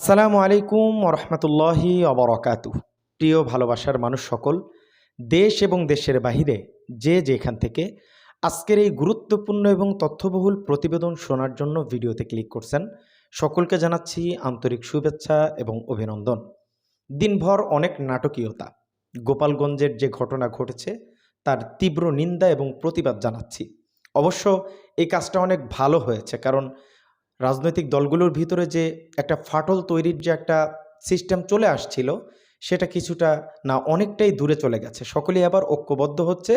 আসসালামু আলাইকুম রহমতুল্লাহি অবরকাতু প্রিয় ভালোবাসার মানুষ সকল, দেশ এবং দেশের বাহিরে যে যেখান থেকে আজকের এই গুরুত্বপূর্ণ এবং তথ্যবহুল প্রতিবেদন শোনার জন্য ভিডিওতে ক্লিক করছেন, সকলকে জানাচ্ছি আন্তরিক শুভেচ্ছা এবং অভিনন্দন। দিনভর অনেক নাটকীয়তা, গোপালগঞ্জের যে ঘটনা ঘটেছে তার তীব্র নিন্দা এবং প্রতিবাদ জানাচ্ছি। অবশ্য এই কাজটা অনেক ভালো হয়েছে, কারণ রাজনৈতিক দলগুলোর ভিতরে যে একটা ফাটল তৈরির যে একটা সিস্টেম চলে আসছিল, সেটা কিছুটা না অনেকটাই দূরে চলে গেছে। সকলেই আবার ঐক্যবদ্ধ হচ্ছে,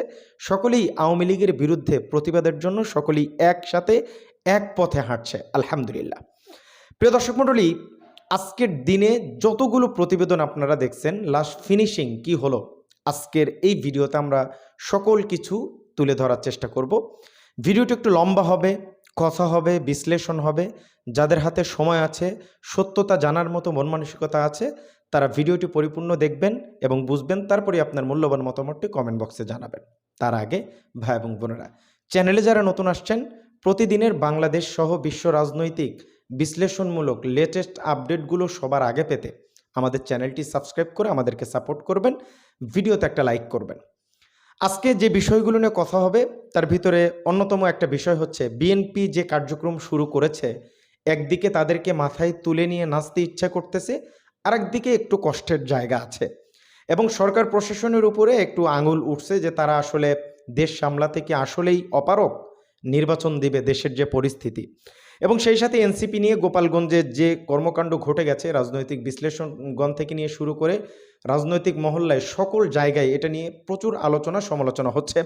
সকলেই আওয়ামী লীগের বিরুদ্ধে প্রতিবাদের জন্য সকলেই একসাথে এক পথে হাঁটছে, আলহামদুলিল্লাহ। প্রিয় দর্শক মণ্ডলী, আজকের দিনে যতগুলো প্রতিবেদন আপনারা দেখছেন, লাস্ট ফিনিশিং কি হলো, আজকের এই ভিডিওতে আমরা সকল কিছু তুলে ধরার চেষ্টা করব। ভিডিওটা একটু লম্বা হবে কথা হবে, বিশ্লেষণ হবে, যাদের হাতে সময় আছে, সত্যতা জানার মতো মন মানসিকতা আছে, তারা ভিডিওটি পরিপূর্ণ দেখবেন এবং বুঝবেন তারপরে আপনার মূল্যবান মতামতটি কমেন্ট বক্সে জানাবেন। তার আগে, ভাই এবং বোনেরা চ্যানেলে যারা নতুন আসছেন, প্রতিদিনের বাংলাদেশ সহ বিশ্ব রাজনৈতিক বিশ্লেষণমূলক লেটেস্ট আপডেটগুলো সবার আগে পেতে আমাদের চ্যানেলটি সাবস্ক্রাইব করে আমাদেরকে সাপোর্ট করবেন, ভিডিওতে একটা লাইক করবেন। আজকে যে বিষয়গুলো নিয়ে কথা হবে, তার ভিতরে অন্যতম একটা বিষয় হচ্ছে বিএনপি যে কার্যক্রম শুরু করেছে, একদিকে তাদেরকে মাথায় তুলে নিয়ে নাচতে ইচ্ছা করতেছে, আরেকদিকে একটু কষ্টের জায়গা আছে। এবং সরকার প্রশাসনের উপরে একটু আঙুল উঠছে যে তারা আসলে দেশ সামলাতে কি আসলেই অপারক নির্বাচন দিবে দেশের যে পরিস্থিতি। এবং সেই সাথে এনসিপি নিয়ে গোপালগঞ্জের যে কর্মকাণ্ড ঘটে গেছে, রাজনৈতিক বিশ্লেষণগণ থেকে নিয়ে শুরু করে রাজনৈতিক মহল্লায় সকল জায়গায় এটা নিয়ে প্রচুর আলোচনা, সমালোচনা হচ্ছে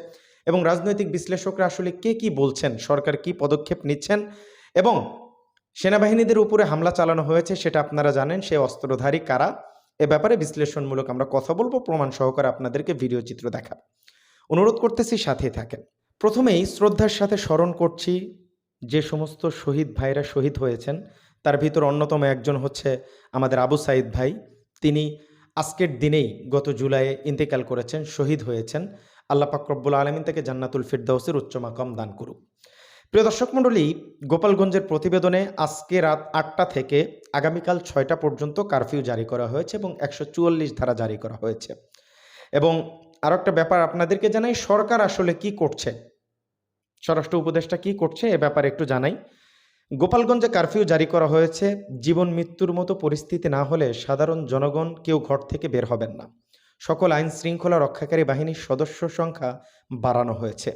এবং রাজনৈতিক বিশ্লেষকরা আসলে কে কি বলছেন, সরকার কি পদক্ষেপ নিচ্ছেন এবং সেনাবাহিনীদের উপরে হামলা চালানো হয়েছে সেটা আপনারা জানেন, সে অস্ত্রধারী কারা? এ ব্যাপারে বিশ্লেষণমূলক আমরা কথা বলব, প্রমাণ সহকারে আপনাদেরকে ভিডিও চিত্র দেখা অনুরোধ করতেছি সাথে থাকেন। প্রথমেই শ্রদ্ধার সাথে স্মরণ করছি যে সমস্ত শহীদ ভাইরা শহীদ হয়েছেন, তার ভিতর অন্যতম একজন হচ্ছে আমাদের আবু সাইদ ভাই। তিনি আজকের দিনেই গত জুলাইয়ে ইন্তেকাল করেছেন, শহীদ হয়েছেন। আল্লাহ পাকরব্বুল আলমিন তাকে জান্নাতুল ফিরদাউসের উচ্চ মাকাম দান করুক। প্রিয় দর্শক মণ্ডলী, গোপালগঞ্জের প্রতিবেদনে আজকে রাত আটটা থেকে আগামীকাল ছয়টা পর্যন্ত কারফিউ জারি করা হয়েছে এবং একশো চুয়াল্লিশ ধারা জারি করা হয়েছে। এবং আরও একটা ব্যাপার আপনাদেরকে জানাই, সরকার আসলে কি করছে? স্বরাষ্ট্র উপদেষ্টা কি করছে এ ব্যাপারে একটু জানাই। গোপালগঞ্জে কারফিউ জারি করা হয়েছে। জীবন মৃত্যুর মতো পরিস্থিতি না হলে সাধারণ জনগণ কেউ ঘর থেকে বের হবেন না। সকল আইন শৃঙ্খলা রক্ষাকারী বাহিনীর সদস্য সংখ্যা বাড়ানো হয়েছে।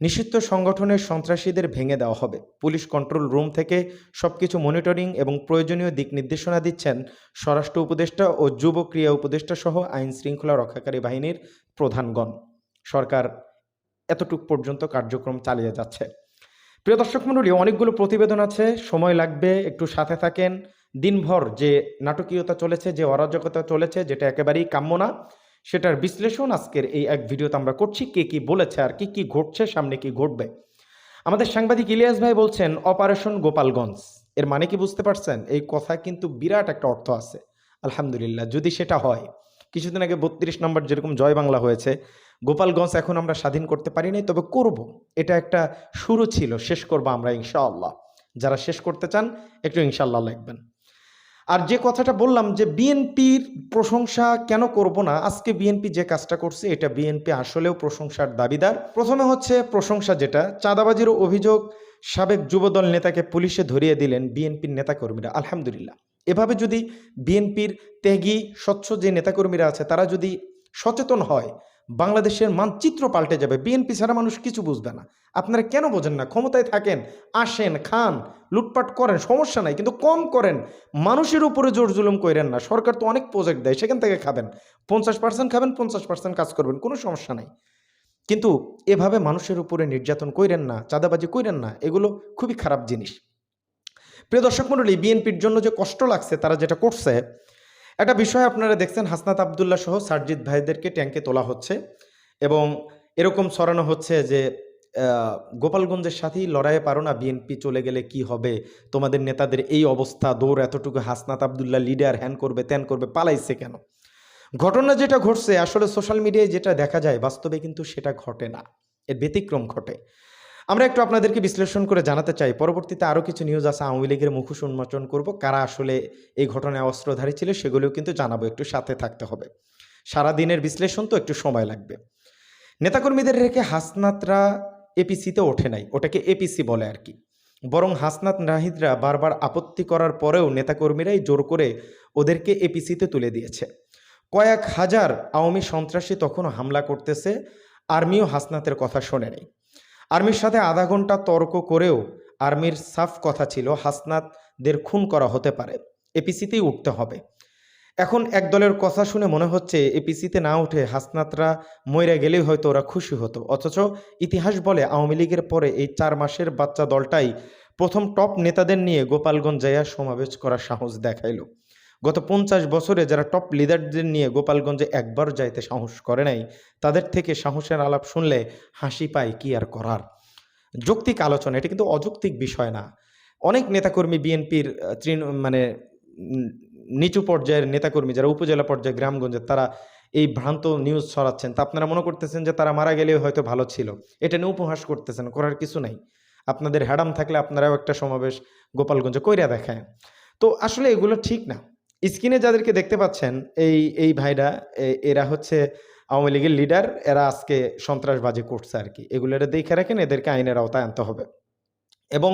নিষিদ্ধ সংগঠনের সন্ত্রাসীদের ভেঙে দেওয়া হবে। পুলিশ কন্ট্রোল রুম থেকে সবকিছু মনিটরিং এবং প্রয়োজনীয় দিক নির্দেশনা দিচ্ছেন স্বরাষ্ট্র উপদেষ্টা ও যুব ক্রিয়া উপদেষ্টা সহ আইন শৃঙ্খলা রক্ষাকারী বাহিনীর প্রধানগণ। সরকার এতটুক পর্যন্ত কার্যক্রম চালিয়ে যাচ্ছে। প্রিয় দর্শক মণ্ডলী, অনেকগুলো প্রতিবেদন আছে, সময় লাগবে, একটু সাথে থাকেন। দিনভর যে নাটকীয়তা চলেছে, যে অরাজকতা চলেছে, যেটা একেবারেই কাম্য না, সেটার বিশ্লেষণ আজকের এই এক ভিডিওতে আমরা করছি, কে কি বলেছে আর কি কি ঘটছে, সামনে কি ঘটবে। আমাদের সাংবাদিক ইলিয়াস ভাই বলছেন, অপারেশন গোপালগঞ্জ। এর মানে কি বুঝতে পারছেন? এই কথা কিন্তু বিরাট একটা অর্থ আছে। আলহামদুলিল্লাহ, যদি সেটা হয়। কিছুদিন আগে বত্রিশ নম্বর যেরকম জয় বাংলা হয়েছে, গোপালগঞ্জ এখন আমরা স্বাধীন করতে পারি নাই তবে করব। এটা একটা শুরু ছিল, শেষ করব আমরা ইনশাআল্লাহ। যারা শেষ করতে চান, একটু ইনশাআল্লাহ লিখবেন। আর যে কথাটা বললাম যে বিএনপির প্রশংসা কেন করব না, আজকে বিএনপি যে কাজটা করছে, এটা বিএনপি আসলেও প্রশংসার দাবিদার। প্রথমে হচ্ছে প্রশংসা যেটা, চাঁদাবাজির অভিযোগ সাবেক যুবদল নেতাকে পুলিশে ধরিয়ে দিলেন বিএনপির নেতাকর্মীরা, আলহামদুলিল্লাহ। এভাবে যদি বিএনপির ত্যাগী, স্বচ্ছ যে নেতাকর্মীরা আছে, তারা যদি সচেতন হয়, বাংলাদেশের মানচিত্র পাল্টে যাবে। বিএনপি ছাড়া মানুষ কিছু বুঝবে না। আপনারা কেন বোঝেন না? ক্ষমতায় থাকেন, আসেন, খান, লুটপাট করেন, সমস্যা নাই, কিন্তু কম করেন। মানুষের উপরে জোর জুলুম করেন না। সরকার তো অনেক প্রজেক্ট দেয়, সেখান থেকে খাবেন। পঞ্চাশ পার্সেন্ট খাবেন, পঞ্চাশ পার্সেন্ট কাজ করবেন, কোনো সমস্যা নাই। কিন্তু এভাবে মানুষের উপরে নির্যাতন কইরেন না, চাঁদাবাজি কইরেন না, এগুলো খুবই খারাপ জিনিস। প্রিয় দর্শক মণ্ডলী, বিএনপির জন্য যে কষ্ট লাগছে, তারা যেটা করছে, একটা বিষয় আপনারা দেখছেন, হাসনাত আবদুল্লাহ সহ সারজিৎ ভাইদেরকে ট্যাঙ্কে তোলা হচ্ছে এবং এরকম সরানো হচ্ছে যে গোপালগঞ্জের সাথেই লড়াইয়ে পারো না, বিএনপি চলে গেলে কি হবে? তোমাদের নেতাদের এই অবস্থা, দৌড় এতটুকু হাসনাত আবদুল্লাহ লিডার হ্যান করবে, ত্যান করবে, পালাইছে কেন? ঘটনা যেটা ঘটছে, আসলে সোশ্যাল মিডিয়ায় যেটা দেখা যায়, বাস্তবে কিন্তু সেটা ঘটে না। এর ব্যতিক্রম ঘটে। আমরা একটু আপনাদেরকে বিশ্লেষণ করে জানাতে চাই। পরবর্তীতে আরও কিছু নিউজ আছে, আওয়ামী লীগের মুখোশ উন্মোচন করব, কারা আসলে এই ঘটনায় অস্ত্রধারী ছিল সেগুলোও কিন্তু জানাব, একটু সাথে থাকতে হবে। সারা দিনের বিশ্লেষণ তো একটু সময় লাগবে। নেতাকর্মীদের রেখে হাসনাতরা এপিসিতে ওঠে নাই, ওটাকে এপিসি বলে আর কি। বরং হাসনাত নাহিদরা বারবার আপত্তি করার পরেও নেতাকর্মীরাই জোর করে ওদেরকে এপিসিতে তুলে দিয়েছে। কয়েক হাজার আওয়ামী সন্ত্রাসী তখনও হামলা করতেছে, আর্মিও হাসনাতের কথা শোনে নেই। আর্মির সাথে আধা ঘণ্টা তর্ক করেও আর্মির সাফ কথা ছিল, হাসনাতদের খুন করা হতে পারে, এপিসিতেই উঠতে হবে। এখন এক দলের কথা শুনে মনে হচ্ছে, এপিসিতে না উঠে হাসনাতরা মইরা গেলেই হয়তো ওরা খুশি হতো। অথচ ইতিহাস বলে আওয়ামী লীগের পরে এই চার মাসের বাচ্চা দলটাই প্রথম টপ নেতাদের নিয়ে গোপালগঞ্জ যাইয়া সমাবেশ করার সাহস দেখাইল। গত পঞ্চাশ বছরে যারা টপ লিডারদের নিয়ে গোপালগঞ্জে একবার যাইতে সাহস করে নাই, তাদের থেকে সাহসের আলাপ শুনলে হাসি পায় কি আর করার। যৌক্তিক আলোচনা, এটা কিন্তু অযৌক্তিক বিষয় না। অনেক নেতাকর্মী বিএনপির তৃণ মানে নিচু পর্যায়ের নেতাকর্মী যারা উপজেলা পর্যায়ে গ্রামগঞ্জের, তারা এই ভ্রান্ত নিউজ ছড়াচ্ছেন। তা আপনারা মনে করতেছেন যে তারা মারা গেলেও হয়তো ভালো ছিল। এটা নিয়ে উপহাস করতেছেন, করার কিছু নাই। আপনাদের হ্যাডাম থাকলে আপনারাও একটা সমাবেশ গোপালগঞ্জে কইরা দেখায়। তো আসলে এগুলো ঠিক না। স্ক্রিনে যাদেরকে দেখতে পাচ্ছেন, এই এই ভাইরা এরা হচ্ছে আওয়ামী লীগের লিডার এরা আজকে সন্ত্রাসবাজি করছে আর কি। এগুলো এরা দেখে রাখেন, এদেরকে আইনের আওতায় আনতে হবে। এবং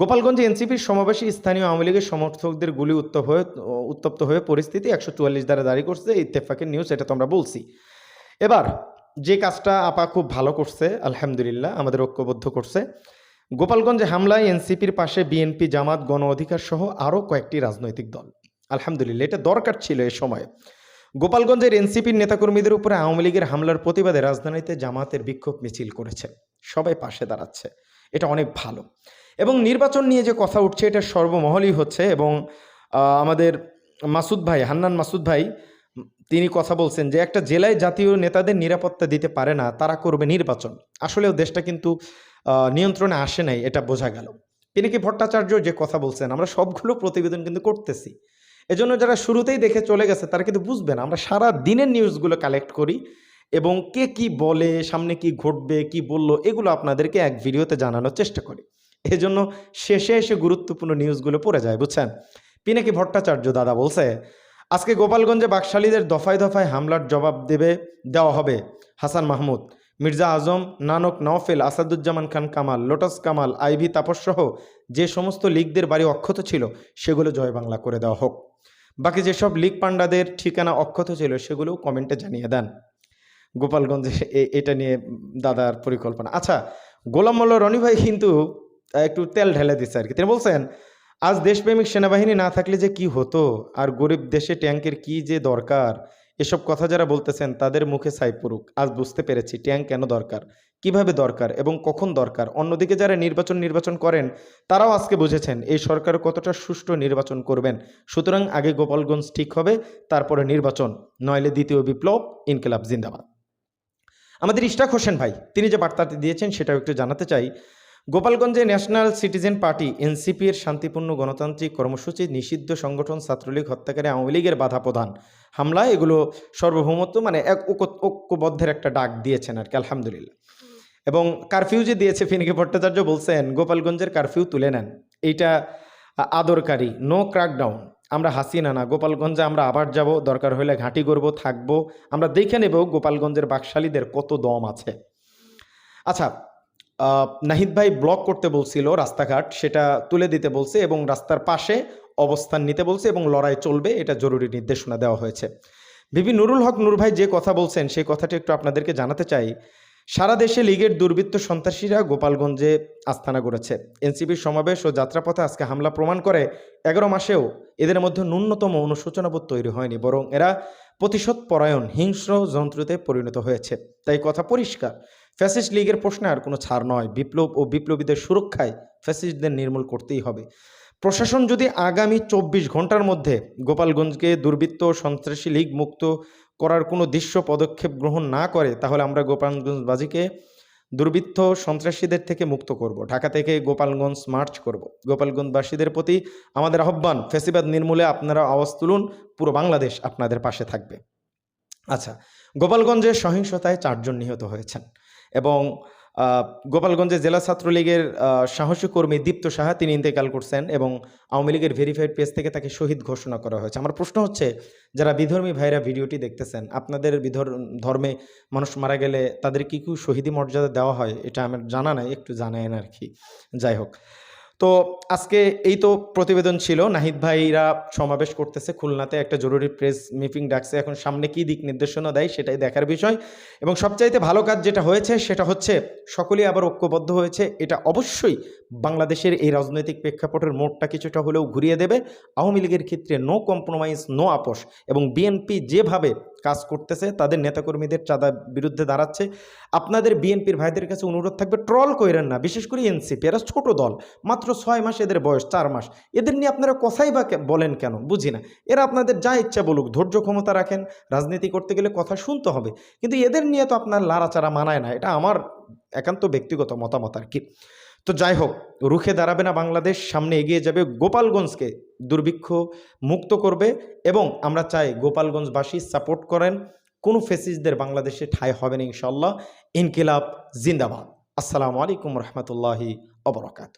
গোপালগঞ্জে এনসিপির সমাবেশে স্থানীয় আওয়ামী লীগের সমর্থকদের গুলি উত্তপ হয়ে, উত্তপ্ত হয়ে পরিস্থিতি একশো চুয়াল্লিশ দ্বারা দাঁড়ি করছে, ইত্তেফাকের নিউজ এটা তো আমরা বলছি। এবার, যে কাজটা আপা খুব ভালো করছে, আলহামদুলিল্লাহ, আমাদের ঐক্যবদ্ধ করছে। গোপালগঞ্জে হামলায় এনসিপির পাশে বিএনপি জামাত, গণ অধিকার সহ আরও কয়েকটি রাজনৈতিক দল। আলহামদুলিল্লাহ, এটা দরকার ছিল এ সময়। গোপালগঞ্জের এনসিপির নেতাকর্মীদের উপরে আওয়ামী লীগের হামলার প্রতিবাদে রাজধানীতে জামাতের বিক্ষোভ মিছিল করেছে। সবাই পাশে দাঁড়াচ্ছে। এটা অনেক ভালো। এবং নির্বাচন নিয়ে যে কথা উঠছে, এটা সর্বমহলই হচ্ছে এবং আমাদের মাসুদ ভাই, হান্নান মাসুদ ভাই, তিনি কথা বলছেন যে একটা জেলায় জাতীয় নেতাদের নিরাপত্তা দিতে পারে না, তারা করবে নির্বাচন। আসলেও দেশটা কিন্তু নিয়ন্ত্রণে আসে নাই, এটা বোঝা গেল। তিনি কি ভট্টাচার্য যে কথা বলছেন, আমরা সবগুলো প্রতিবেদন কিন্তু করতেছি। এজন্য যারা শুরুতেই দেখে চলে গেছে, তারা কিন্তু বুঝবে না। আমরা সারা দিনের নিউজগুলো কালেক্ট করি এবং কে কি বলে, সামনে কি ঘটবে, কি বলল, এগুলো আপনাদেরকে এক ভিডিওতে জানানোর চেষ্টা করি। এজন্য শেষে এসে গুরুত্বপূর্ণ নিউজগুলো পড়ে যায়, বুঝছেন? পিনাকি ভট্টাচার্য দাদা বলছে, আজকে গোপালগঞ্জে বাকশালীদের দফায় দফায় হামলার জবাব দেবে, দেওয়া হবে হাসান মাহমুদ। মির্জা আজম, নানক নওফেল, আসাদুজ্জামান খান কামাল, লোটাস কামাল, আইভি তাপস সহ যে সমস্ত লীগদের বাড়ি অক্ষত ছিল, সেগুলো জয় বাংলা করে দেওয়া হোক। বাকি যেসব লীগ পাণ্ডাদের ঠিকানা অক্ষত ছিল, সেগুলোও কমেন্টে জানিয়ে দেন। গোপালগঞ্জে এটা নিয়ে দাদার পরিকল্পনা। আচ্ছা গোলাম মোল্লা রনি ভাই কিন্তু একটু তেল ঢেলে দিচ্ছে আর কি। তিনি বলছেন, আজ দেশপ্রেমিক সেনাবাহিনী না থাকলে যে কি হতো? আর গরিব দেশে ট্যাঙ্কের কি যে দরকার? এসব কথা যারা বলতেছেন, তাদের মুখে ছাই পড়ুক। আজ বুঝতে পেরেছি ট্যাঙ্ক কেন দরকার, কীভাবে দরকার এবং কখন দরকার। অন্যদিকে যারা নির্বাচন নির্বাচন করেন, তারাও আজকে বুঝেছেন, এই সরকার কতটা সুষ্ঠু নির্বাচন করবেন। সুতরাং আগে গোপালগঞ্জ ঠিক হবে, তারপরে নির্বাচন, নইলে দ্বিতীয় বিপ্লব, ইনকিলাব, জিন্দাবাদ। আমাদের ইশতাক হোসেন ভাই, তিনি যে বার্তাটি দিয়েছেন, সেটাও একটু জানাতে চাই। গোপালগঞ্জে ন্যাশনাল সিটিজেন পার্টি এনসিপির শান্তিপূর্ণ গণতান্ত্রিক কর্মসূচি নিষিদ্ধ সংগঠন ছাত্রলীগ হত্যাকারী আওয়ামী লীগের বাধা প্রদান। হামলা এগুলো সর্বভৌমত্ব মানে এক ঐক্য- ঐক্যবদ্ধের একটা ডাক দিয়েছেন আর কি, আলহামদুলিল্লাহ। এবং কারফিউ যে দিয়েছে ফিনিকি ভট্টাচার্য বলছেন, গোপালগঞ্জের কারফিউ তুলে নেন। এইটা আদরকারী নো ক্র্যাকডাউন আমরা হাসিনা না গোপালগঞ্জে আমরা আবার যাব, দরকার হলে ঘাঁটি করব থাকব। আমরা দেখে নেব গোপালগঞ্জের বাকশালীদের কত দম আছে। আচ্ছা নাহিদ ভাই ব্লক করতে বলছিল রাস্তাঘাট, সেটা তুলে দিতে বলছে এবং রাস্তার পাশে অবস্থান নিতে বলছে এবং লড়াই চলবে, এটা জরুরি নির্দেশনা দেওয়া হয়েছে। বিবি নুরুল হক নূর ভাই যে কথা বলছেন, সেই কথাটি একটু আপনাদেরকে জানাতে চাই। সারা দেশে লীগের দুর্বৃত্ত সন্ত্রাসীরা গোপালগঞ্জে আস্থানা করেছে। এনসিপির সমাবেশ ও যাত্রাপথে আজকে হামলা প্রমাণ করে এগারো মাসেও এদের মধ্যে ন্যূনতম অনুশোচনাবোধ তৈরি হয়নি, বরং এরা প্রতিশোধ পরায়ণ হিংস্র যন্ত্রতে পরিণত হয়েছে। তাই কথা পরিষ্কার। ফ্যাসিস্ট লীগের প্রশ্নে আর কোনো ছাড় নয়। বিপ্লব ও বিপ্লবীদের সুরক্ষায় ফ্যাসিস্টদের নির্মূল করতেই হবে। প্রশাসন যদি আগামী চব্বিশ ঘণ্টার মধ্যে গোপালগঞ্জকে দুর্বৃত্ত, সন্ত্রাসী লীগ মুক্ত করার কোনো দৃশ্য পদক্ষেপ গ্রহণ না করে, তাহলে আমরা গোপালগঞ্জবাজিকে দুর্বৃত্ত, সন্ত্রাসীদের থেকে মুক্ত করব। ঢাকা থেকে গোপালগঞ্জ মার্চ করব। গোপালগঞ্জবাসীদের প্রতি আমাদের আহ্বান ফেসিবাদ নির্মূলে আপনারা আওয়াজ তুলুন, পুরো বাংলাদেশ আপনাদের পাশে থাকবে। আচ্ছা গোপালগঞ্জের সহিংসতায় চারজন নিহত হয়েছেন। এবং গোপালগঞ্জে জেলা ছাত্রলীগের সাহসী কর্মী দীপ্ত সাহা তিনি ইন্তেকাল করছেন এবং আওয়ামী লীগের ভেরিফাইড পেজ থেকে তাকে শহীদ ঘোষণা করা হয়েছে। আমার প্রশ্ন হচ্ছে, যারা বিধর্মী ভাইরা ভিডিওটি দেখতেছেন, আপনাদের বিধর, ধর্মে মানুষ মারা গেলে তাদের কি কি শহীদি মর্যাদা দেওয়া হয়, এটা আমার জানা নাই, একটু জানায়ন আর কি। যাই হোক তো আজকে এই তো প্রতিবেদন ছিল, নাহিদ ভাইরা সমাবেশ করতেছে খুলনাতে, একটা জরুরি প্রেস মিটিং ডাকছে, এখন সামনে কি দিক নির্দেশনা দেয় সেটাই দেখার বিষয়। এবং সবচাইতে ভালো কাজ যেটা হয়েছে সেটা হচ্ছে সকলেই আবার ঐক্যবদ্ধ হয়েছে, এটা অবশ্যই বাংলাদেশের এই রাজনৈতিক প্রেক্ষাপটের মোড়টা কিছুটা হলেও ঘুরিয়ে দেবে। আওয়ামী লীগের ক্ষেত্রে নো কম্প্রোমাইজ নো আপোষ এবং বিএনপি যেভাবে কাজ করতেছে, তাদের নেতাকর্মীদের চাঁদা বিরুদ্ধে দাঁড়াচ্ছে। আপনাদের বিএনপির ভাইদের কাছে অনুরোধ থাকবে, ট্রল কইরেন না, বিশেষ করে এনসিপি, এরা ছোট দল, মাত্র ছয় মাস এদের বয়স, চার মাস। এদের নিয়ে আপনারা কথাই বা বলেন কেন? বুঝি না। এরা আপনাদের যা ইচ্ছা বলুক, ধৈর্য ক্ষমতা রাখেন, রাজনীতি করতে গেলে কথা শুনতে হবে। কিন্তু এদের নিয়ে তো আপনার লাড়াচাড়া মানায় না, এটা আমার একান্ত ব্যক্তিগত মতামত আর কি। তো যাই হোক, রুখে দাঁড়াবে না বাংলাদেশ, সামনে এগিয়ে যাবে গোপালগঞ্জকে দুর্ভিক্ষ মুক্ত করবে এবং আমরা চাই গোপালগঞ্জবাসী সাপোর্ট করেন। কোনো ফেসিসদের বাংলাদেশে ঠাঁই হবে না ইনশাল্লাহ ইনকিলাব, জিন্দাবাদ। আসসালামু আলাইকুম রহমতুল্লাহি অবরকাত